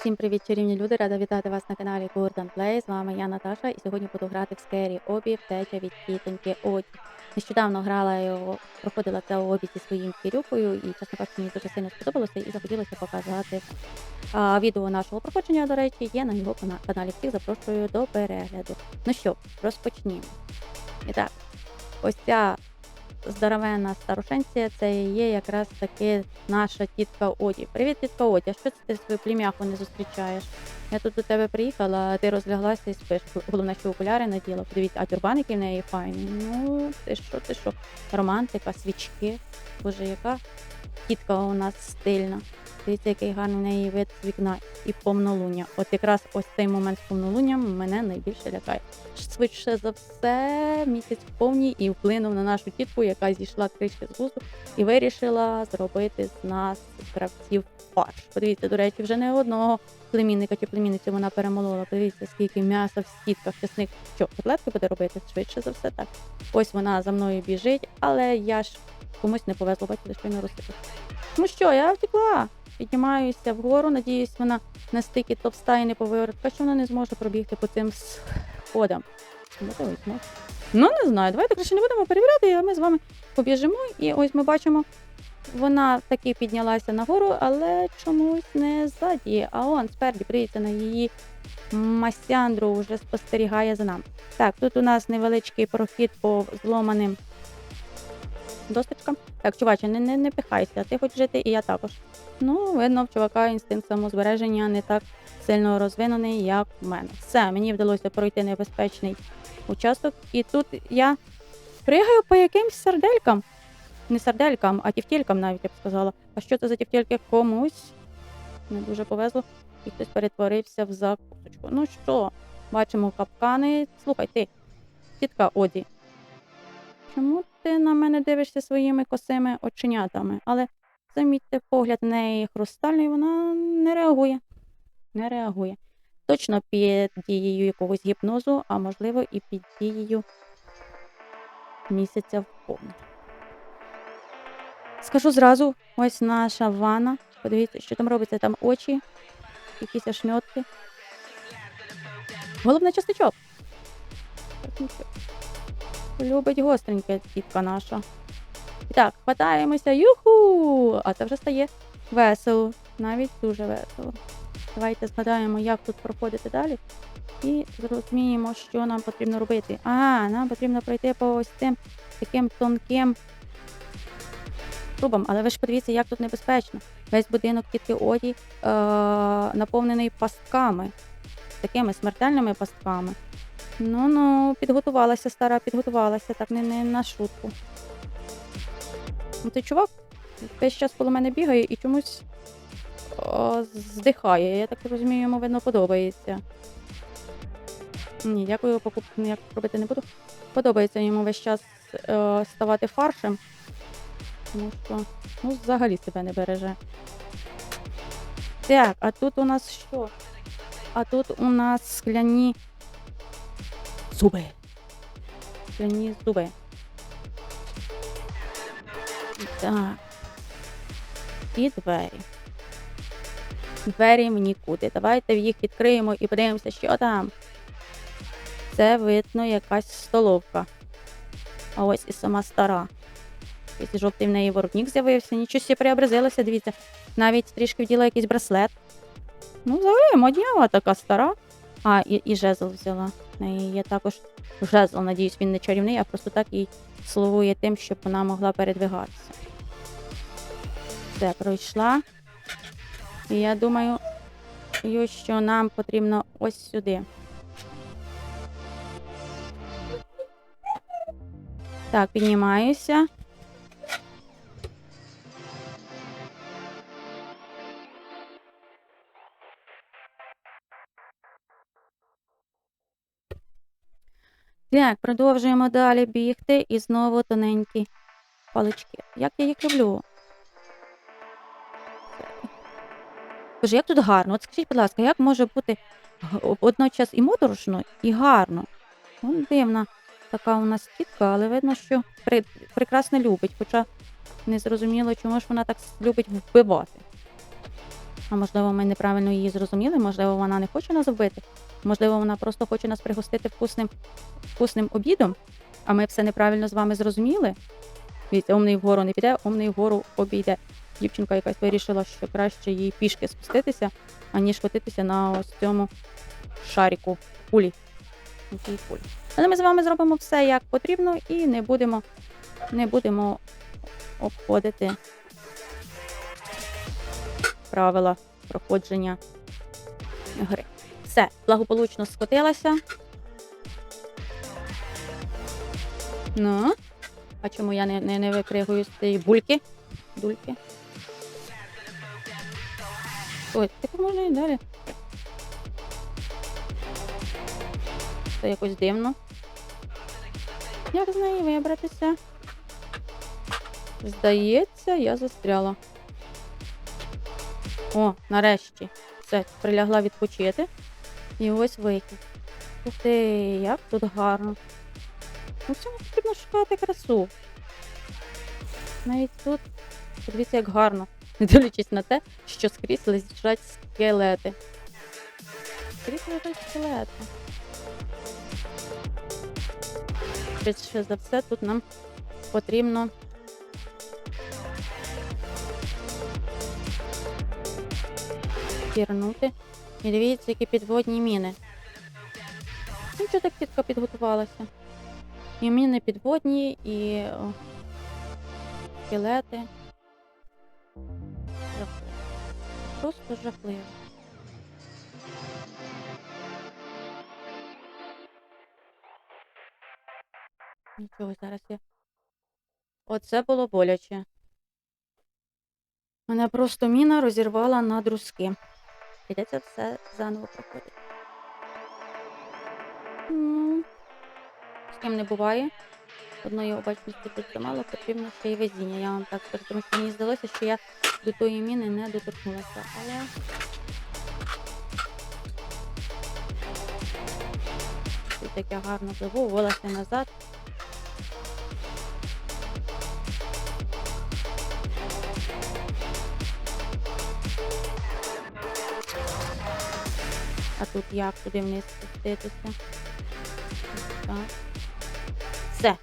Всім привіт, чарівні люди! Рада вітати вас на каналі Gordon Play. З вами я Наташа, і сьогодні буду грати в скері обі втеча від тітоньки Оді. Нещодавно грала його, проходила це обі зі своїм кірюкою, і чесно кажучи, мені дуже сильно сподобалося і захотілося показати а, відео нашого проходження. До речі, є на його каналі. Всіх запрошую до перегляду. Ну що, розпочнімо. І так, ось ця здоровенна старушенція, це є якраз таки наша тітка Оді. Привіт, тітка Оді, а що ти свою плем'яху не зустрічаєш? Я тут до тебе приїхала, а ти розляглася і спиш. Головне, що окуляри наділа. Подивіться, а тюрбаники в неї файні. Ну, ти що, ти що? Романтика, свічки. Боже, яка тітка у нас стильна. Дивіться, який гарний неї вид з вікна і повнолуння. От якраз ось цей момент з повнолунням мене найбільше лякає. Швидше за все, місяць повній і вплинув на нашу тітку, яка зійшла трішки з глузду і вирішила зробити з нас кравців фарш. Подивіться, до речі, вже не одного племінника чи племінницю вона перемолола. Подивіться, скільки м'яса в сітках, чесник. Що, котлетки буде робити? Швидше за все так. Ось вона за мною біжить, але я ж комусь не повезло, бачите, що не розсипав. Ну що, я втекла. Піднімаюся вгору, надіюсь, вона настільки товста і неповоротка, що вона не зможе пробігти по цим сходам. Можливо. Ну, не знаю, давайте краще не будемо перевіряти, а ми з вами побіжимо. І ось ми бачимо, вона таки піднялася нагору, але чомусь не ззаді, а он спереді, подивіться на її масяндру, вже спостерігає за нами. Так, тут у нас невеличкий прохід по зломаним досточкам. Так, чуваче, не, не, не пихайся, ти хочеш жити, і я також. Ну, видно, в чувака інстинкт самозбереження не так сильно розвинений, як в мене. Все, мені вдалося пройти небезпечний участок, і тут я пригаю по якимсь сарделькам. Не сарделькам, а тівтількам навіть я б сказала. А що це за тівтільки комусь? Не дуже повезло. І хтось перетворився в закусочку. Ну що, бачимо капкани. Слухай, ти, тітка Оді. Чому ти на мене дивишся своїми косими оченятами? Але замітьте, погляд неї хрустальний, вона не реагує. Не реагує. Точно під дією якогось гіпнозу, а можливо і під дією місяця в повну. Скажу зразу, ось наша ванна. Подивіться, що там робиться, там очі, якісь ошмьотки. Головне частичок. Любить гостреньке тітка наша. І так, хватаємося, юху! А це вже стає весело. Навіть дуже весело. Давайте згадаємо, як тут проходити далі. І зрозуміємо, що нам потрібно робити. А, нам потрібно пройти по ось цим таким тонким трубам. Але ви ж подивіться, як тут небезпечно. Весь будинок тітки Оді е- наповнений пастками, такими смертельними пастками. Ну ну, підготувалася стара, підготувалася, так не, не на шутку. Ну, той чувак весь час коло мене бігає і чомусь о, здихає. Я так розумію, йому видно подобається. Ні, дякую, покупку ніяк робити не буду. Подобається йому весь час е, ставати фаршем. Тому що ну, взагалі себе не береже. Так, а тут у нас що? А тут у нас скляні зуби. Скляні зуби. Так. І двері. Двері в нікуди. Давайте їх відкриємо і подивимося, що там. Це видно якась столовка. А ось і сама стара. Якийсь жовтий в неї воротник з'явився, нічого сі преобразилося, дивіться. Навіть трішки вділа якийсь браслет. Ну, взагалі, моднява така стара. А, і, і жезл взяла. В неї є також жезл, надіюсь, він не чарівний, а просто так і слугує тим, щоб вона могла передвигатися. Все, пройшла. І я думаю, що нам потрібно ось сюди. Так, піднімаюся. Так, продовжуємо далі бігти і знову тоненькі палички. Як я їх люблю. Боже, як тут гарно. От скажіть, будь ласка, як може бути одночас і моторошно, і гарно? Ну, дивна така у нас тітка, але видно, що прекрасно любить, хоча не зрозуміло, чому ж вона так любить вбивати. А можливо, ми неправильно її зрозуміли, можливо, вона не хоче нас вбити. Можливо, вона просто хоче нас пригостити вкусним, вкусним обідом, а ми все неправильно з вами зрозуміли. Дивіться, умний вгору не піде, умний вгору обійде. Дівчинка якась вирішила, що краще їй пішки спуститися, аніж котитися на ось цьому шаріку кулі. Кулі. Але ми з вами зробимо все як потрібно і не будемо, не будемо обходити правила проходження гри. Все, благополучно скотилася. Ну, а чому я не, не, не випригую з цієї бульки? Дульки. Ой, так можна і далі. Це якось дивно. Як з неї вибратися? Здається, я застряла. О, нарешті. Все, прилягла відпочити. І ось вихід. Ух як тут гарно. Ну, в цьому потрібно шукати красу. Навіть тут, подивіться, як гарно. Не дивлячись на те, що скрізь лежать скелети. Скрізь лежать скелети. Швидше за все, тут нам потрібно пірнути. І дивіться, які підводні міни. Ну, чого так чітко підготувалася? І міни підводні, і о, скелети. Жахливо. Просто жахливо. Нічого, зараз я. Оце було боляче. Мене просто міна розірвала на друзки. Прийдеться все заново проходити. Ну, з ким не буває. Одної обачності тут замало, потрібно ще й везіння, я вам так скажу, тому що мені здалося, що я до тої міни не доторкнулася, але. Таке гарно волосся назад. А тут як туди вниз спуститися? Так. Все.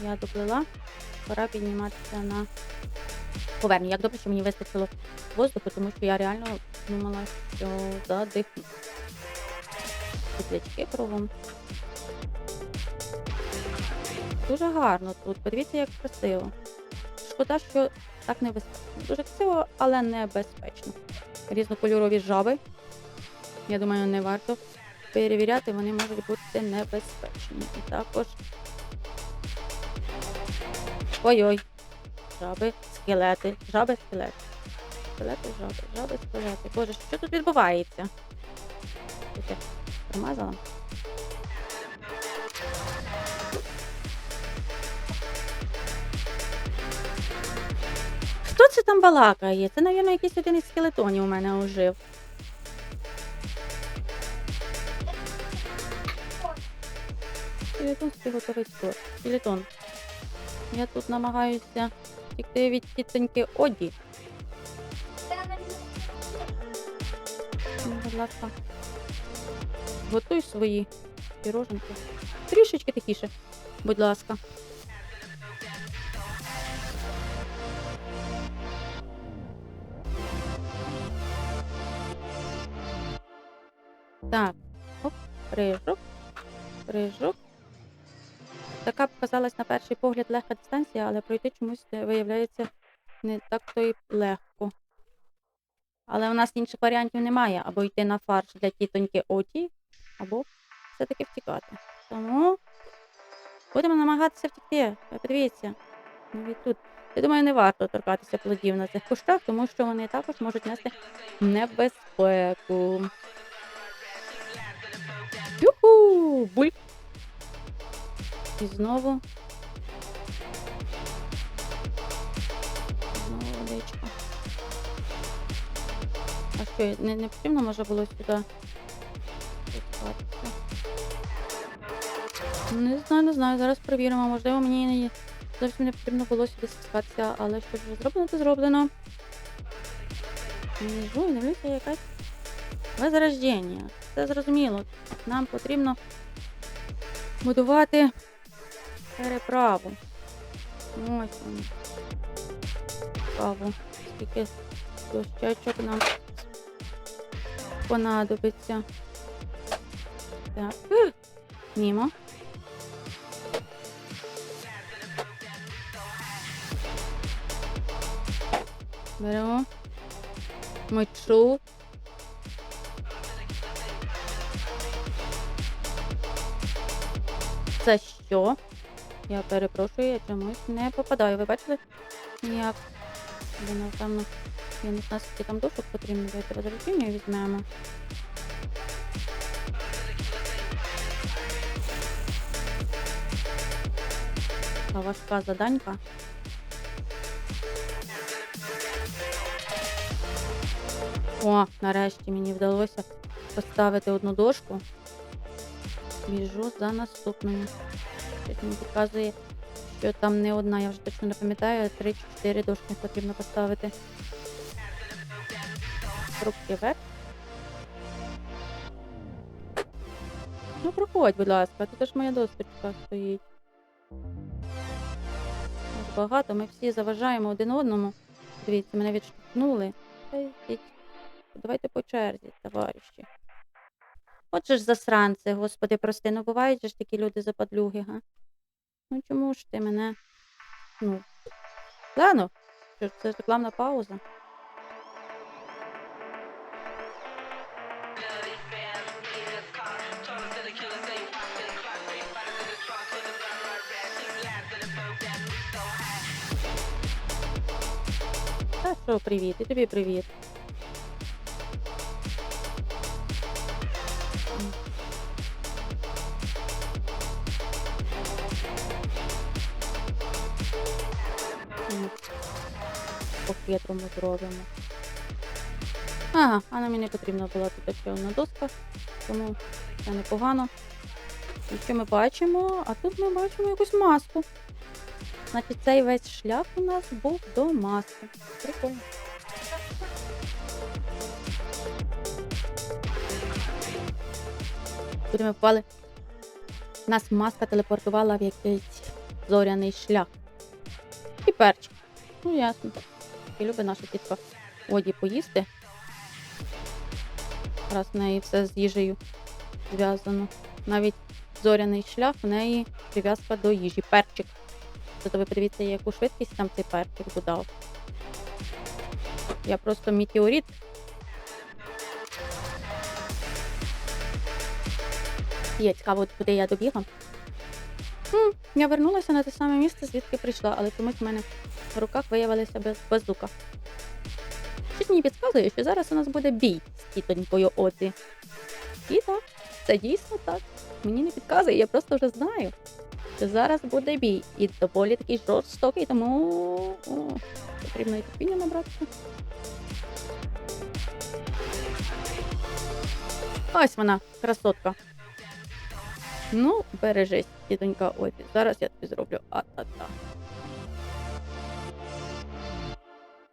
Я доплила. Пора підніматися на поверхню. Як добре, що мені вистачило воздуху, тому що я реально думала, що задихну. Світлячки кругом. Дуже гарно тут. Подивіться, як красиво. Шкода, що так небезпечно. Дуже красиво, але небезпечно. Різнокольорові жаби. Я думаю, не варто перевіряти, вони можуть бути небезпечні. І також. Ой-ой. Жаби, скелети, жаби, скелети. Скелети, жаби, жаби, скелети. Боже, що тут відбувається? Промазала. Хто це там балакає? Це, мабуть, якийсь один із скелетонів у мене ожив. Скелетонський готовий спорт. Скелетон. Я тут намагаюся втікти від тітоньки Оді. Ну, Будь ласка. Готуй свої піроженки. Трішечки тихіше, будь ласка. Так, оп, прыжок, прыжок. Така б на перший погляд легка дистанція, але пройти чомусь е, виявляється не так то й легко. Але у нас інших варіантів немає. Або йти на фарш для тітоньки Оті, або все-таки втікати. Тому будемо намагатися втікти. Подивіться. Навіть тут. Я думаю, не варто торкатися плодів на цих кущах, тому що вони також можуть нести небезпеку. Юху! Буль! І знову. Знову водичка. А що, не, не потрібно може було сюди спускатися? Не знаю, не знаю. Зараз перевіримо. Можливо, мені не зовсім не потрібно було сюди спускатися, але що вже зроблено, то зроблено. Біжу дивлюся якась возрождення. Це зрозуміло. Нам потрібно будувати переправу. Ось воно. Цікаво. Скільки дощечок нам понадобиться. Так. Ех, Мімо. Беремо. Мочу. Це що? Я перепрошую, я чомусь не попадаю. Ви бачили? Ніяк. Бо, напевно, я не знаю, скільки там дошок потрібно. Давайте розрішення візьмемо. Така важка заданька. О, нарешті мені вдалося поставити одну дошку. Біжу за наступною. Щось мені підказує, що там не одна, я вже точно не пам'ятаю, 3 чи 4 дошки потрібно поставити. Руки вверх. Ну, проходь, будь ласка, тут ж моя досточка стоїть. Багато, ми всі заважаємо один одному. Дивіться, мене відштовхнули. Давайте по черзі, товариші. Отже ж засранці, господи, прости, ну бувають же ж такі люди западлюги, га? Ну чому ж ти мене? Ну. Ладно, що це рекламна пауза. Та що, привіт, і тобі привіт. М. По-хитрому зробимо. Ага, а нам не потрібна була тут ще одна доска, тому це непогано. І що ми бачимо? А тут ми бачимо якусь маску. Значить, цей весь шлях у нас був до маски. Прикольно. Куди ми впали? Нас маска телепортувала в якийсь зоряний шлях. І перчик. Ну, ясно. І любить наша тітка Оді поїсти. Раз в неї все з їжею зв'язано. Навіть зоряний шлях в неї прив'язка до їжі. Перчик. Тобто ви подивіться, яку швидкість там цей перчик додав. Я просто метеорит. Є цікаво, куди я добігла. Я вернулася на те саме місце, звідки прийшла, але чомусь в мене в руках виявилася без базука. Щось мені підказує, що зараз у нас буде бій з тітонькою Оці. І так, це дійсно так. Мені не підказує, я просто вже знаю. що Зараз буде бій. І доволі такий жорстокий, тому о, потрібно і терпіння набратися. Ось вона, красотка. Ну, бережись, тітонька Оді. Зараз я тобі зроблю а-та-та.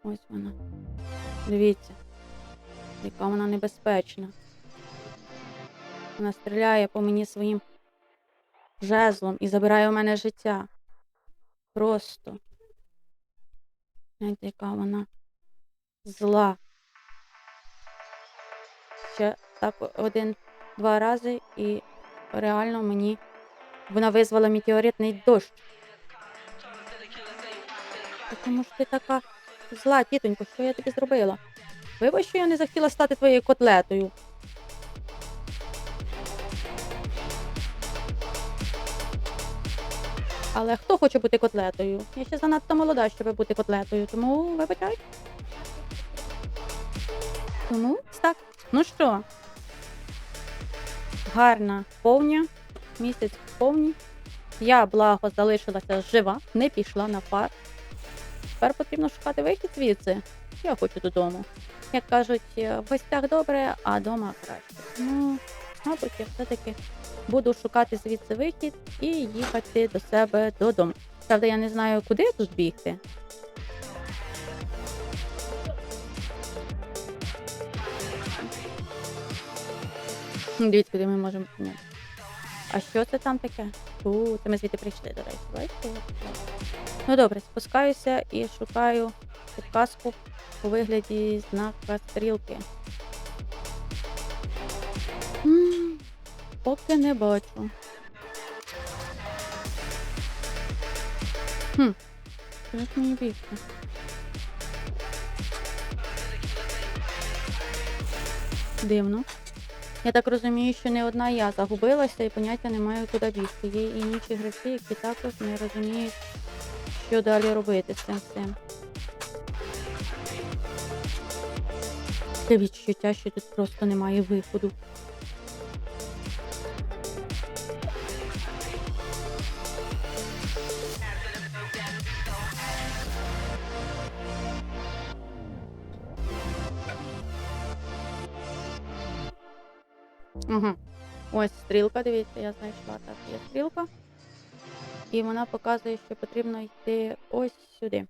Ось вона. Дивіться, яка вона небезпечна. Вона стріляє по мені своїм жезлом і забирає у мене життя. Просто. Знаєте, яка вона зла. Ще так один-два рази і реально мені вона визвала метеоритний дощ. Тому що ти така зла, тітонько, що я тобі зробила? Вибач, що я не захотіла стати твоєю котлетою. Але хто хоче бути котлетою? Я ще занадто молода, щоб бути котлетою, тому вибачай. Тому так. Ну що? Гарна повня. Місяць повні. Я, благо, залишилася жива, не пішла на пар. Тепер потрібно шукати вихід звідси. Я хочу додому. Як кажуть, е, в гостях добре, а вдома краще. Ну, мабуть, я все-таки буду шукати звідси вихід і їхати до себе додому. Правда, я не знаю, куди тут бігти. Дивіться, куди ми можемо підняти. А що це там таке? У, це ми звідти прийшли, до речі. Бачите? Ну добре, спускаюся і шукаю підказку у вигляді знака стрілки. Поки не бачу. Хм. Як мені бігти? Дивно. Я так розумію, що не одна я загубилася і поняття не маю куди бігти. Є і інші гравці, які також не розуміють, що далі робити з цим всім. Це відчуття, що тут просто немає виходу. Угу. Ось стрілка, дивіться, я знайшла. Так, є стрілка. І вона показує, що потрібно йти ось сюди.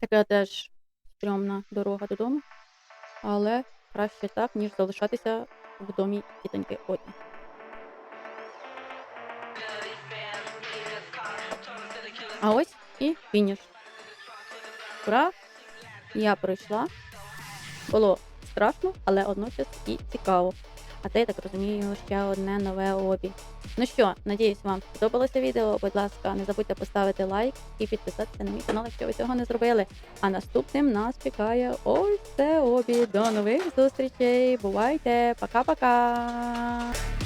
Така теж стрьомна дорога додому. Але краще так, ніж залишатися в домі тітоньки Оді. А ось і фініш. Ура! Я пройшла. Було страшно, але одночас і цікаво. А це, я так розумію, ще одне нове обі. Ну що, надіюсь, вам сподобалося відео. Будь ласка, не забудьте поставити лайк і підписатися на мій канал, якщо ви цього не зробили. А наступним нас чекає ось це обі. До нових зустрічей. Бувайте! Пока-пока!